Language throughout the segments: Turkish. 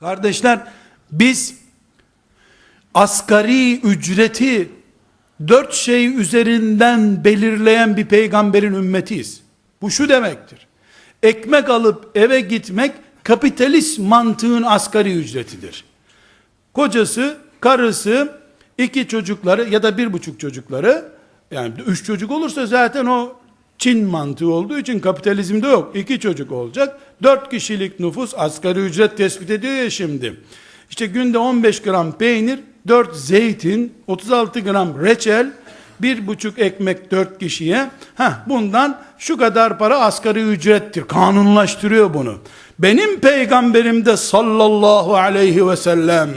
Kardeşler biz asgari ücreti dört şey üzerinden belirleyen bir peygamberin ümmetiyiz. Bu şu demektir. Ekmek alıp eve gitmek kapitalist mantığın asgari ücretidir. Kocası, karısı, iki çocukları ya da bir buçuk çocukları, yani üç çocuk olursa zaten o Çin mantığı olduğu için kapitalizmde yok. İki çocuk olacak. Dört kişilik nüfus asgari ücret tespit ediyor ya şimdi. İşte günde 15 gram peynir, 4 zeytin, 36 gram reçel, bir buçuk ekmek dört kişiye. Heh, bundan şu kadar para asgari ücrettir. Kanunlaştırıyor bunu. Benim peygamberim de sallallahu aleyhi ve sellem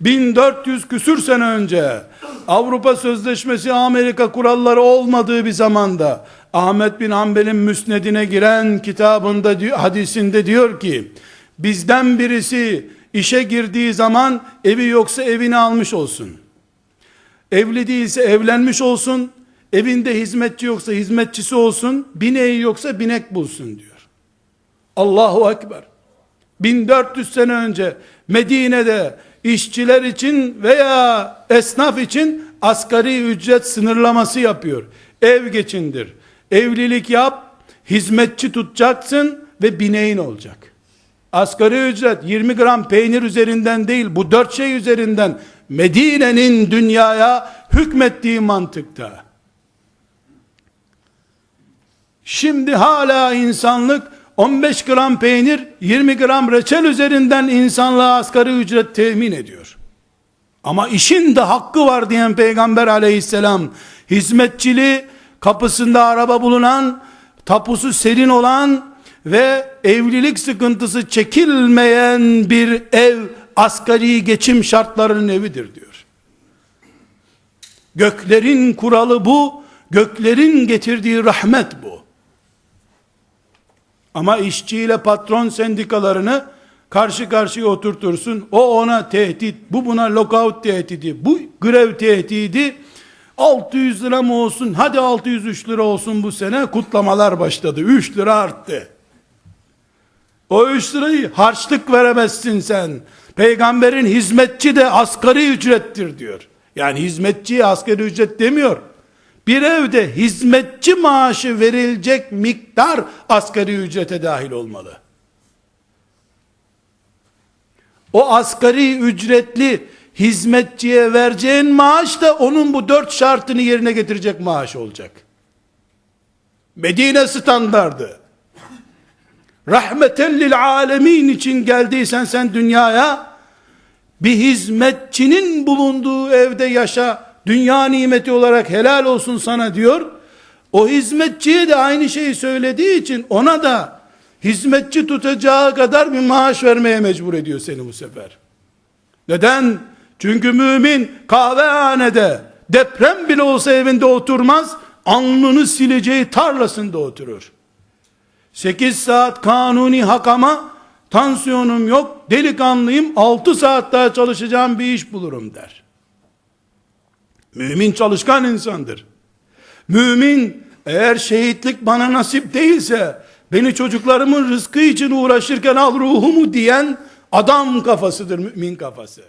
1400 küsür sene önce Avrupa Sözleşmesi Amerika kuralları olmadığı bir zamanda Ahmet bin Hanbel'in müsnedine giren kitabında hadisinde diyor ki bizden birisi işe girdiği zaman evi yoksa evini almış olsun. Evli değilse evlenmiş olsun. Evinde hizmetçi yoksa hizmetçisi olsun. Bineği yoksa binek bulsun diyor. Allahu Ekber. 1400 sene önce Medine'de işçiler için veya esnaf için asgari ücret sınırlaması yapıyor. Ev geçindir. Evlilik yap, hizmetçi tutacaksın ve bineğin olacak. Asgari ücret 20 gram peynir üzerinden değil bu dört şey üzerinden Medine'nin dünyaya hükmettiği mantıkta. Şimdi hala insanlık 15 gram peynir 20 gram reçel üzerinden insanlığa asgari ücret temin ediyor. Ama işin de hakkı var diyen peygamber aleyhisselam hizmetçili kapısında araba bulunan tapusu serin olan ve evlilik sıkıntısı çekilmeyen bir ev asgari geçim şartlarının evidir diyor. Göklerin kuralı bu, göklerin getirdiği rahmet bu. Ama işçiyle patron sendikalarını karşı karşıya oturtursun. O ona tehdit, bu buna lockout tehdidi, bu grev tehdidi. 600 lira mı olsun? Hadi 603 lira olsun bu sene. Kutlamalar başladı. 3 lira arttı. O 3 lirayı harçlık veremezsin sen. Peygamberin hizmetçi de asgari ücrettir diyor. Yani hizmetçiye asgari ücret demiyor. Bir evde hizmetçi maaşı verilecek miktar asgari ücrete dahil olmalı. O asgari ücretli hizmetçiye vereceğin maaş da onun bu dört şartını yerine getirecek maaş olacak. Medine standardı. Rahmeten lil alemin için geldiysen sen dünyaya bir hizmetçinin bulunduğu evde yaşa dünya nimeti olarak helal olsun sana diyor. O hizmetçiye de aynı şeyi söylediği için ona da hizmetçi tutacağı kadar bir maaş vermeye mecbur ediyor seni bu sefer. Neden? Çünkü mümin kahvehanede deprem bile olsa evinde oturmaz, alnını sileceği tarlasında oturur. 8 saat kanuni hakama tansiyonum yok, delikanlıyım, 6 saat daha çalışacağım bir iş bulurum der. Mümin çalışkan insandır. Mümin eğer şehitlik bana nasip değilse beni çocuklarımın rızkı için uğraşırken al ruhumu diyen adam kafasıdır mümin kafası.